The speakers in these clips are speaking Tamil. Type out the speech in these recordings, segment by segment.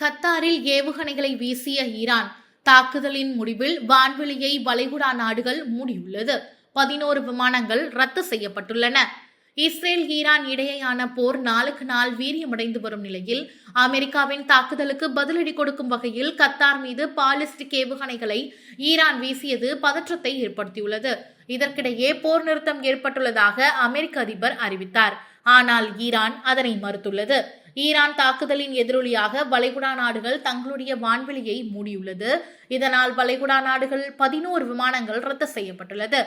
கத்தாரில் ஏவுகணைகளை வீசிய ஈரான் தாக்குதலின் முடிவில் வான்வெளியை வளைகுடா நாடுகள் மூடியுள்ளது. பதினோரு விமானங்கள் ரத்து செய்யப்பட்டுள்ளன. இஸ்ரேல் ஈரான் இடையேயான போர் நாளுக்கு நாள் வீரியமடைந்து வரும் நிலையில் அமெரிக்காவின் தாக்குதலுக்கு பதிலடி கொடுக்கும் வகையில் கத்தார் மீது பாலிஸ்டிக் ஏவுகணைகளை ஈரான் வீசியது பதற்றத்தை ஏற்படுத்தியுள்ளது. இதற்கிடையே போர் நிறுத்தம் ஏற்பட்டுள்ளதாக அமெரிக்க அதிபர் அறிவித்தார். ஆனால் ஈரான் அதனை மறுத்துள்ளது. ஈரான் தாக்குதலின் எதிரொலியாக வளைகுடா நாடுகள் தங்களுடைய வான்வெளியை மூடியுள்ளது. இதனால் வளைகுடா நாடுகள் பதினோரு விமானங்கள் ரத்து செய்யப்பட்டுள்ளது.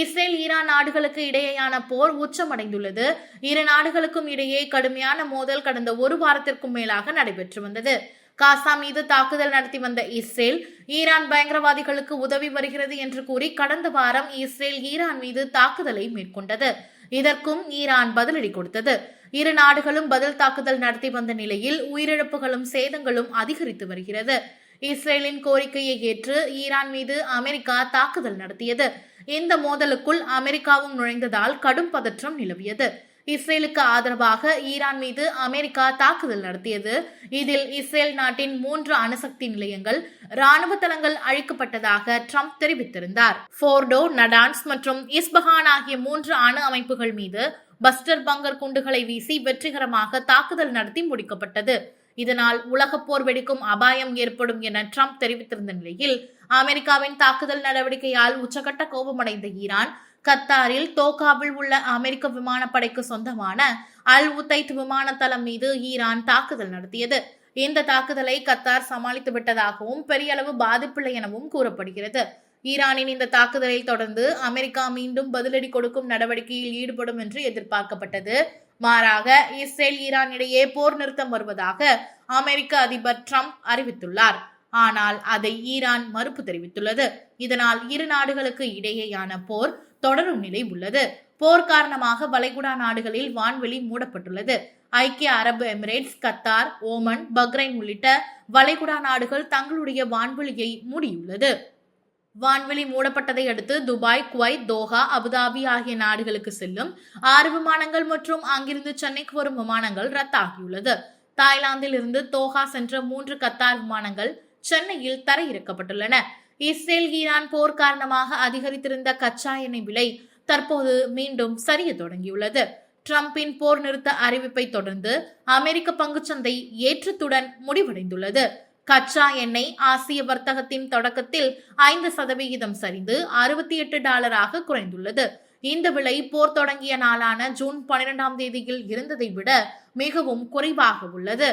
இஸ்ரேல் ஈரான் நாடுகளுக்கு இடையேயான போர் உச்சமடைந்துள்ளது. இரு நாடுகளுக்கும் இடையே கடுமையான மோதல் கடந்த ஒரு வாரத்திற்கும் மேலாக நடைபெற்று வந்தது. காசா மீது தாக்குதல் நடத்தி வந்த இஸ்ரேல் ஈரான் பயங்கரவாதிகளுக்கு உதவி வருகிறது என்று கூறி கடந்த வாரம் இஸ்ரேல் ஈரான் மீது தாக்குதலை மேற்கொண்டது. இதற்கும் ஈரான் பதிலடி கொடுத்தது. இரு நாடுகளும் பதில் தாக்குதல் நடத்தி வந்த நிலையில் உயிரிழப்புகளும் சேதங்களும் அதிகரித்து வருகிறது. இஸ்ரேலின் கோரிக்கையை ஏற்று ஈரான் மீது அமெரிக்கா தாக்குதல் நடத்தியது. இந்த மோதலுக்குள் அமெரிக்காவும் நுழைந்ததால் கடும் பதற்றம் நிலவியது. இஸ்ரேலுக்கு ஆதரவாக ஈரான் மீது அமெரிக்கா தாக்குதல் நடத்தியது. இதில் இஸ்ரேல் நாட்டின் மூன்று அணுசக்தி நிலையங்கள் ராணுவ தளங்கள் அழிக்கப்பட்டதாக ட்ரம்ப் தெரிவித்திருந்தார். போர்டோ நடான்ஸ் மற்றும் இஸ்பஹான் ஆகிய மூன்று அணு அமைப்புகள் மீது பஸ்டர் பங்கர் குண்டுகளை வீசி வெற்றிகரமாக தாக்குதல் நடத்தி முடிக்கப்பட்டது. இதனால் உலகப் போர் வெடிக்கும் அபாயம் ஏற்படும் என ட்ரம்ப் தெரிவித்திருந்த நிலையில் அமெரிக்காவின் தாக்குதல் நடவடிக்கையால் உச்சகட்ட கோபமடைந்த ஈரான் கத்தாரில் தோகாவில் உள்ள அமெரிக்க விமானப்படைக்கு சொந்தமான அல் உத்தைத் விமான தளம் மீது ஈரான் தாக்குதல் நடத்தியது. இந்த தாக்குதலை கத்தார் சமாளித்து விட்டதாகவும் பெரிய அளவு பாதிப்பில்லை எனவும் கூறப்படுகிறது. ஈரானின் இந்த தாக்குதலை தொடர்ந்து அமெரிக்கா மீண்டும் பதிலடி கொடுக்கும் நடவடிக்கையில் ஈடுபடும் என்று எதிர்பார்க்கப்பட்டது. மாறாக இஸ்ரேல் ஈரான் இடையே போர் நிறுத்தம் வருவதாக அமெரிக்க அதிபர் ட்ரம்ப் அறிவித்துள்ளார். ஆனால் அதை ஈரான் மறுப்பு தெரிவித்துள்ளது. இதனால் இரு நாடுகளுக்கு இடையேயான போர் தொடரும் நிலை உள்ளது. போர் காரணமாக வளைகுடா நாடுகளில் வான்வெளி மூடப்பட்டுள்ளது. ஐக்கிய அரபு எமிரேட்ஸ் கத்தார் ஓமன் பக்ரைன் உள்ளிட்ட வளைகுடா நாடுகள் தங்களுடைய வான்வெளியை மூடியுள்ளது. வான்வெளி மூடப்பட்டதை அடுத்து துபாய் குவைத் தோஹா அபுதாபி ஆகிய நாடுகளுக்கு செல்லும் ஆறு விமானங்கள் மற்றும் அங்கிருந்து சென்னைக்கு வரும் விமானங்கள் ரத்தாகியுள்ளது. தாய்லாந்தில் இருந்து தோஹா சென்ற மூன்று கத்தார் விமானங்கள் சென்னையில் தரையிறக்கப்பட்டுள்ளன. இஸ்ரேல் ஈரான் போர் காரணமாக அதிகரித்திருந்த கச்சா எண்ணெய் விலை தற்போது மீண்டும் சரிய தொடங்கியுள்ளது. டிரம்பின் போர் நிறுத்த அறிவிப்பை தொடர்ந்து அமெரிக்க பங்குச்சந்தை ஏற்றத்துடன் முடிவடைந்துள்ளது. கச்சா எண்ணெய் ஆசிய வர்த்தகத்தின் தொடக்கத்தில் ஐந்து சதவிகிதம் சரிந்து அறுபத்தி எட்டு டாலராக குறைந்துள்ளது. இந்த விலை போர் தொடங்கிய நாளான ஜூன் பனிரெண்டாம் தேதியில் இருந்ததை விட மிகவும் குறைவாக உள்ளது.